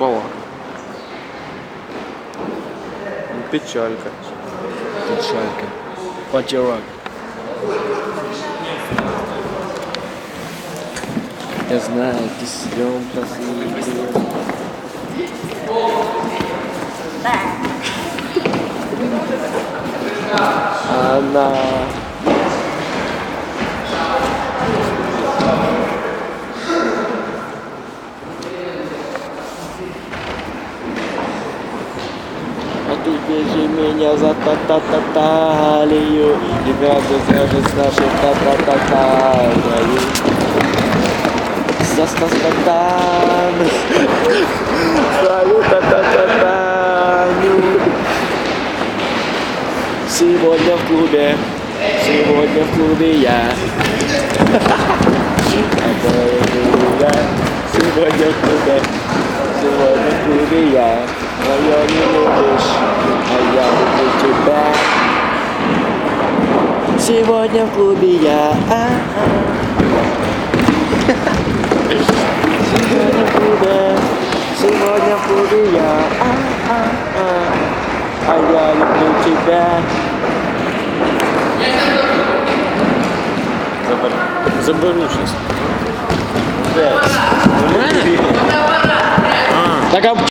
балакать. Ну, Печалька. Печалька. Потеряк. Я знаю, ты силен красивый. Она... ты держи меня за та-та-та-талию И градус даже с нашей та-та-та-талию за ста статан Свою та-та-та-таню Сегодня в клубе Сегодня в клубе я Какое чудо Сегодня в клубе Сегодня в клубе я Моё не любишь А я люблю тебя Сегодня в клубе я. Сегодня в клубе. Сегодня в клубе я. А я люблю тебя. Заберу сейчас. Так а